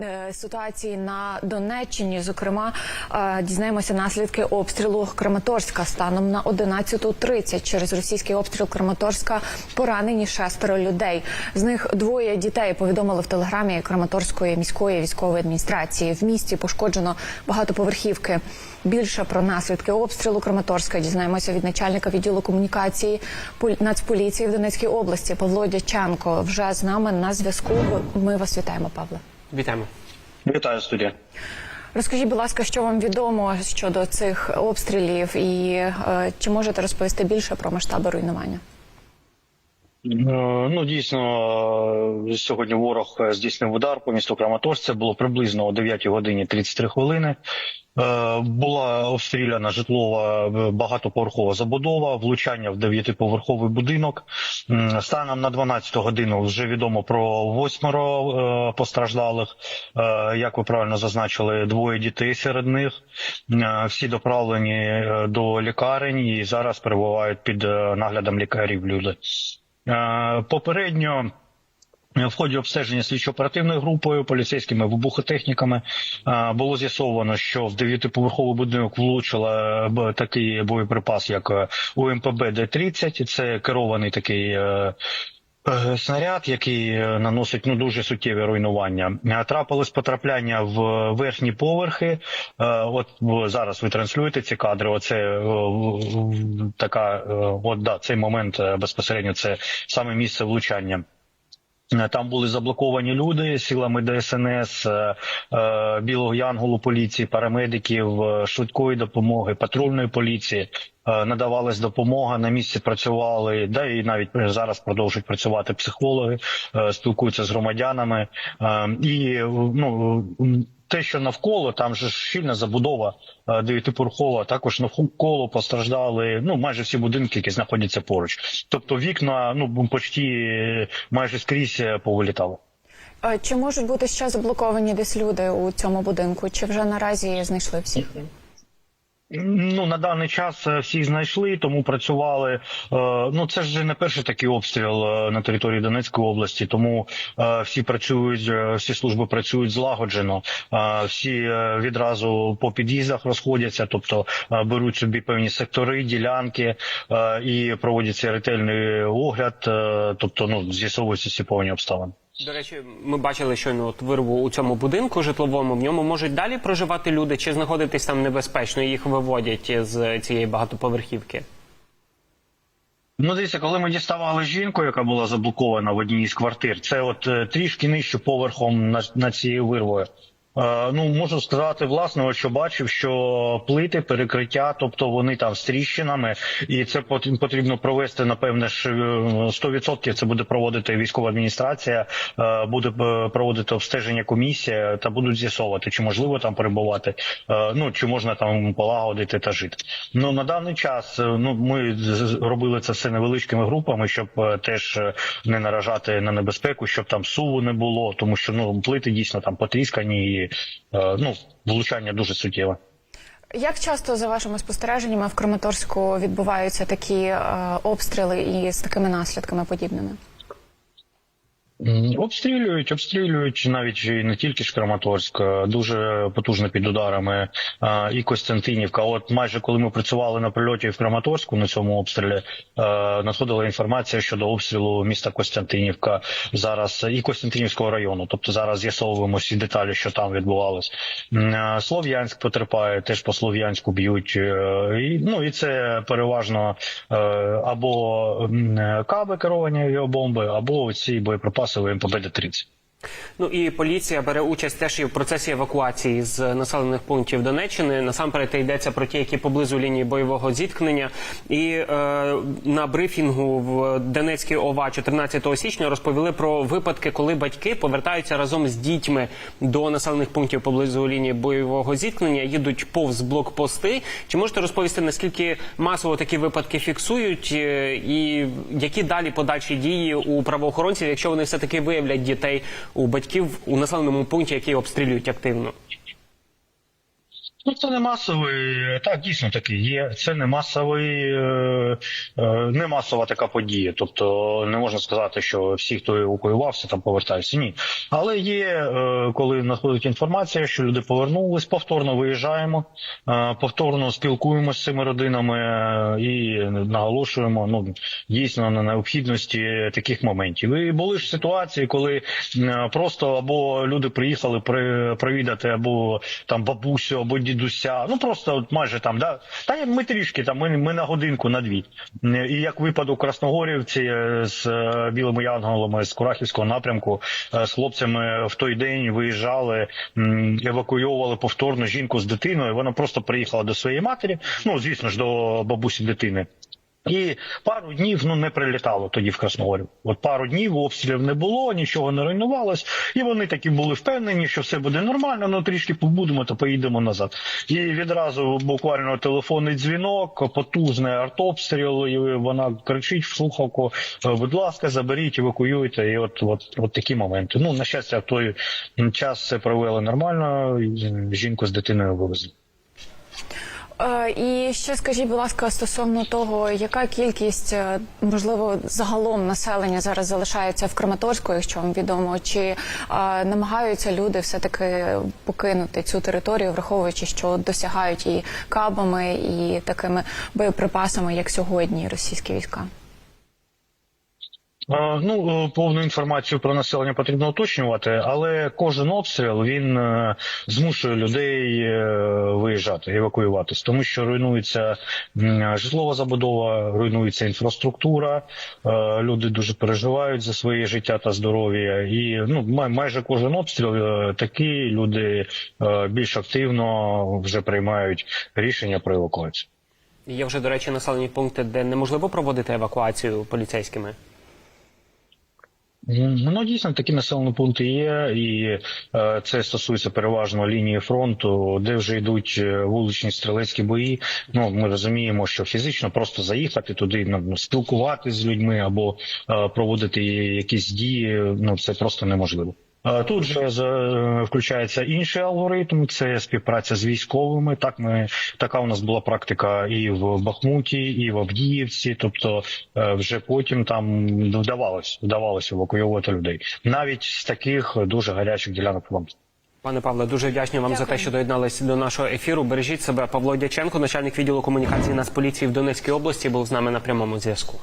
е, ситуації на Донеччині. Зокрема, е, дізнаємося наслідки обстрілу Краматорська станом на 11.30. Через російський обстріл Краматорська поранені шестеро людей. З них двоє дітей повідомили в телеграмі Краматорської міської військової адміністрації. В місті пошкоджено багатоповерхівки. Більше про наслідки обстрілу Краматорська дізнаємося від начальника відділу комунікації Полі- Нацполіції в Донецькій області Павло Дяченко. Вже з нами на зв'язку. Ми вас вітаємо, Павле. Вітаємо. Вітаю студія. Розкажіть, будь ласка, що вам відомо щодо цих обстрілів, і е, чи можете розповісти більше про масштаби руйнування? Е, Ну дійсно е, сьогодні ворог е, здійснив удар по місту Краматорськ. Було приблизно о 9 годині 33 хвилини. Була обстріляна житлова багатоповерхова забудова, влучання в дев'ятиповерховий будинок. Станом на 12 годину вже відомо про восьмеро постраждалих. Як ви правильно зазначили, двоє дітей серед них. Всі доправлені до лікарень і зараз перебувають під наглядом лікарів. Люди попередньо. В ході обстеження слідчо-оперативною групою, поліцейськими вибухотехніками е, було з'ясовано, що в дев'ятиповерховий будинок влучила такий боєприпас, як е, УМПБ Д-30. Це керований такий е, е, снаряд, який е, наносить ну дуже суттєві руйнування. Е, Трапилось потрапляння в верхні поверхи. Е, От зараз ви транслюєте ці кадри. Оце е, така, е, от да, цей момент е, безпосередньо це саме місце влучання. Е, Там були заблоковані люди силами ДСНС, е, е, білого янголу поліції, парамедиків, швидкої допомоги, патрульної поліції. Надавалась допомога на місці. Працювали, да і навіть зараз продовжують працювати психологи, спілкуються з громадянами. І ну те, що навколо, там же ж щільна забудова дев'ятипорхова, також навколо постраждали ну майже всі будинки, які знаходяться поруч. Тобто вікна ну почти е, майже скрізь е, повилітали. Е, Чи можуть бути ще заблоковані десь люди у цьому будинку? Чи вже наразі знайшли всіх? Ну на даний час е, всіх знайшли, тому працювали. Е, Ну це ж не перший такий обстріл е, на території Донецької області, тому всі працюють, всі служби працюють злагоджено. Всі відразу по під'їздах розходяться, тобто беруть собі певні сектори, ділянки і проводяться ретельний огляд, тобто ну з'ясовуються всі повні обставини. До речі, ми бачили щойно от вирву у цьому будинку житловому. В ньому можуть далі проживати люди чи знаходитись там небезпечно, і їх виводять з цієї багатоповерхівки. Ну, дивіться, коли ми діставали жінку, яка була заблокована в одній із квартир, це от е, трішки нижче поверхом на, на цією вирвою. Е, ну, можу сказати власне, що бачив, що плити, перекриття, тобто вони там з тріщинами, і це пот- потрібно провести, напевне, ж е, 100% це буде проводити військова адміністрація, е, буде е, проводити обстеження комісія та будуть з'ясовувати, чи можливо там перебувати, е, ну чи можна там полагодити та жити. Ну на даний час е, ну ми робили це все невеличкими групами, щоб е, теж е, не наражати на небезпеку, щоб там суву не було, тому що ну плити дійсно там потріскані е, ну влучання дуже суттєве. Як часто за вашими спостереженнями в Краматорську відбуваються такі е, обстріли і з такими наслідками подібними? Обстрілюють, обстрілюють навіть і не тільки ж Краматорськ, е, дуже потужно під ударами е, і Костянтинівка. От майже коли ми працювали на прильоті в Краматорську на цьому обстрілі, е, надходила інформація щодо обстрілу міста Костянтинівка зараз і Костянтинівського району. Тобто зараз з'ясовуємо всі деталі, що там відбувалось. Е, Слов'янськ потерпає, теж по Слов'янську б'ють. е, І, ну і це переважно е, або каби керовані авіабомби, або ці боєприпаси МПБ-30. Ну і поліція бере участь теж і в процесі евакуації з населених пунктів Донеччини. Насамперед йдеться про ті, які поблизу лінії бойового зіткнення. І е, на брифінгу в Донецькій ОВА 14 січня розповіли про випадки, коли батьки повертаються разом з дітьми до населених пунктів поблизу лінії бойового зіткнення, їдуть повз блокпости. Чи можете розповісти наскільки масово такі випадки фіксують, е, і які далі подальші дії у правоохоронців, якщо вони все таки виявлять дітей у батьків у населеному пункті, який обстрілюють активно? Ну, це не масовий, так дійсно такий є. Це не масовий, е, е, не масова така подія. Тобто не можна сказати, що всі, хто евакуювався, там повертаються. Ні. Але є, е, коли надходить інформація, що люди повернулись, повторно виїжджаємо, е, повторно спілкуємося з цими родинами е, і наголошуємо ну дійсно на необхідності таких моментів. І були ж ситуації, коли е, просто або люди приїхали при провідати, або там бабусю, або дідуся. Ну просто от майже там, да. Та ми трішки там, ми, ми на годинку, на дві. Е, І як випадок Красногорівці е, з е, білими янголами з Курахівського напрямку е, з хлопцями в той день виїжджали, евакуйовували повторно жінку з дитиною. Вона просто приїхала до своєї матері. Ну звісно ж, до бабусі дитини. І пару днів ну не прилітало тоді в Красногорів. От пару днів обстрілів не було, нічого не руйнувалось, і вони такі були впевнені, що все буде нормально. Ну трішки побудемо, то поїдемо назад. І відразу буквально телефонний дзвінок, потужний артобстріл. І вона кричить в слухавку: «Е, будь ласка, заберіть, евакуюйте. І от, от, от такі моменти. Ну на щастя, в той час все провели нормально. Жінку з дитиною вивезли. Е, І ще скажіть, будь ласка, стосовно того, яка кількість, е, можливо, загалом населення зараз залишається в Краматорську, якщо вам відомо, чи е, намагаються люди все таки покинути цю територію, враховуючи, що досягають і кабами, і такими боєприпасами, як сьогодні, російські війська? Ну, е, повну інформацію про населення потрібно уточнювати, але кожен обстріл він е, змушує людей е, виїжджати, евакуюватись, тому що руйнується житлова забудова, руйнується інфраструктура. Люди дуже переживають за своє життя та здоров'я. І ну май- майже кожен обстріл такий люди більш активно вже приймають рішення про евакуацію. Є вже, до речі, населені пункти, де неможливо проводити евакуацію поліцейськими. Ну, дійсно, такі населені пункти є, і е, це стосується переважно лінії фронту, де вже йдуть е, вуличні стрілецькі бої. Ну, ми розуміємо, що фізично просто заїхати туди, ну, спілкуватися з людьми або е, проводити якісь дії, ну це просто неможливо. Е, Тут же з- е, включається інший алгоритм, це співпраця з військовими. Так ми така у нас була практика і в Бахмуті, і в Авдіївці. Тобто, е, вже потім там вдавалось, вдавалося евакуювати людей, навіть з таких дуже гарячих ділянок фронту. Пане Павле, дуже вдячні вам за те, що доєдналися до нашого ефіру. Бережіть себе. Павло Дяченко, начальник відділу комунікації Нацполіції в Донецькій області, був з нами на прямому зв'язку.